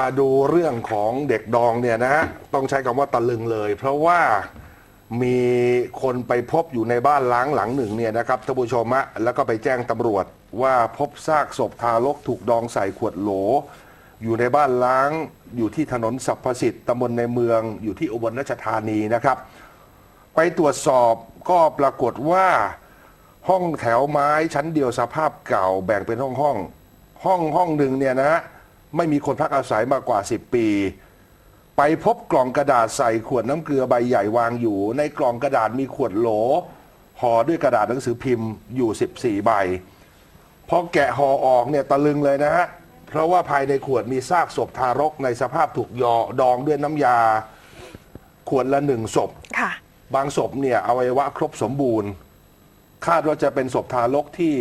มาดูเรื่องของเด็กดองเนี่ยนะฮะต้องใช้คำว่าตะลึงเลย เพราะว่ามีคนไปพบอยู่ในบ้านล้างหลังหนึ่งเนี่ยนะครับท่านผู้ชมะแล้วก็ไปแจ้งตำรวจว่าพบซากศพทารกถูกดองใส่ขวดโหล อยู่ในบ้านล้างอยู่ที่ถนนสัพพสิทธิ์ตำบลในเมืองอยู่ที่อุบลราชธานีนะครับ ไปตรวจสอบก็ปรากฏว่า ห้องแถวไม้ชั้นเดียวสภาพเก่าแบ่งเป็นห้องห้องห้องห้องหนึ่งเนี่ยนะฮะ ไม่มีคนพักอาศัยมากว่า 10 ปี ไปพบกล่องกระดาษใส่ขวดน้ำเกลือใบใหญ่วางอยู่ ในกล่องกระดาษมีขวดโหลห่อด้วยกระดาษหนังสือพิมพ์อยู่ 14 ใบพอแกะห่อออกเนี่ยตะลึงเลยนะฮะ เพราะว่าภายในขวดมีซากศพทารกในสภาพถูกยอดองด้วยน้ำยา ขวดละหนึ่งศพ ค่ะ บางศพเนี่ยอวัยวะครบสมบูรณ์ คาดว่าจะเป็นศพทารกที่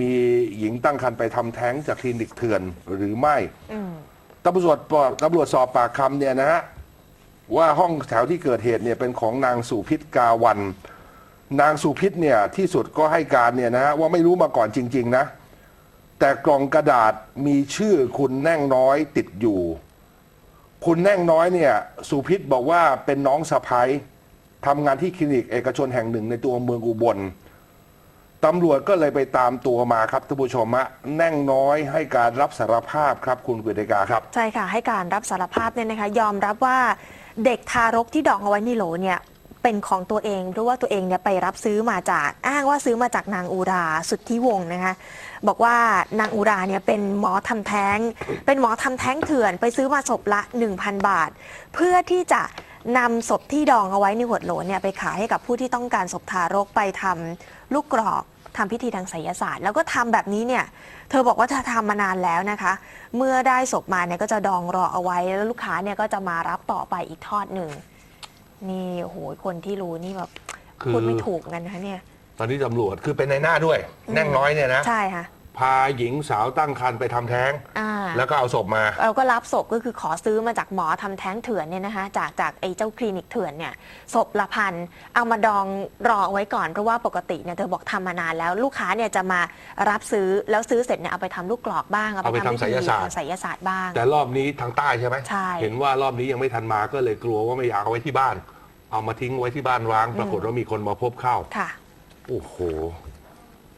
มีหญิงตั้งครรภ์ไปทำแท้งจากคลินิกเถื่อนหรือไม่อืมตำรวจปตำรวจสอบปากคำเนี่ยนะฮะ ว่าห้องแถวที่เกิดเหตุเนี่ยเป็นของนางสุพิษกาวัน นางสุพิษเนี่ยที่สุดก็ให้การเนี่ยนะฮะว่าไม่รู้มาก่อนจริง ๆ นะ แต่กล่องกระดาษมีชื่อคุณแน่งน้อยติดอยู่ คุณแน่งน้อยเนี่ยสุพิษบอกว่าเป็นน้องสะพ้ยทำงานที่คลินิกเอกชนแห่งหนึ่งในตัวเมืองอุบล ตำรวจก็เลยไปตามตัวมาครับท่านผู้ชมฮะแน่งน้อยให้การรับสารภาพครับคุณกฤติกาครับ ใช่ค่ะ ให้การรับสารภาพเนี่ยนะคะ ยอมรับว่าเด็กทารกที่ดองเอาไว้ในโหลเนี่ยเป็นของตัวเองเพราะว่าตัวเองเนี่ยไปรับซื้อมาจากอ้างว่าซื้อมาจากนางอุราสุทธิวงศ์นะคะบอกว่านางอุราเนี่ยเป็นหมอทำแท้ง เป็นหมอทำแท้งเถื่อนไปซื้อมาศพละ 1,000 บาท เพื่อที่จะ นำศพที่ดองเอาไว้ในขวดโหลเนี่ยไปขายให้กับผู้ที่ต้องการศพทารกไปทำลูกกรอกทำพิธีทางไสยศาสตร์ แล้วก็ทำแบบนี้เนี่ยเธอบอกว่าเธอทำมานานแล้วนะคะ เมื่อได้ศพมาเนี่ยก็จะดองรอเอาไว้แล้วลูกค้าเนี่ยก็จะมารับต่อไปอีกทอดหนึ่งนี่โอ้โหคนที่รู้นี่แบบคือ พูดไม่ถูกกันนะคะเนี่ย ตอนนี้ตำรวจคือเป็นในหน้าด้วย แน่งน้อยเนี่ยนะ ใช่ค่ะ พาหญิงสาวตั้งครรภ์ไปทำแท้ง อ่า แล้วก็เอาศพมา เราก็รับศพก็คือขอซื้อมาจากหมอทำแท้งเถื่อนเนี่ยนะคะจากจากไอ้เจ้าคลินิกเถื่อนเนี่ยศพละพันเอามาดองรอเอาไว้ก่อนเพราะว่าปกติเนี่ยเธอบอกทำมานานแล้วลูกค้าเนี่ยจะมารับซื้อแล้วซื้อเสร็จเนี่ยเอาไปทำลูกกรอกบ้างเอาไปทำพิธีไสยศาสตร์ทางไสยศาสตร์บ้าง แต่รอบนี้ทางใต้ใช่ไหมใช่ เห็นว่ารอบนี้ยังไม่ทันมาก็เลยกลัวว่าไม่อยากเอาไว้ที่บ้าน เอามาทิ้งไว้ที่บ้านร้าง ปรากฏว่ามีคนมาพบเข้า ค่ะ โอ้โห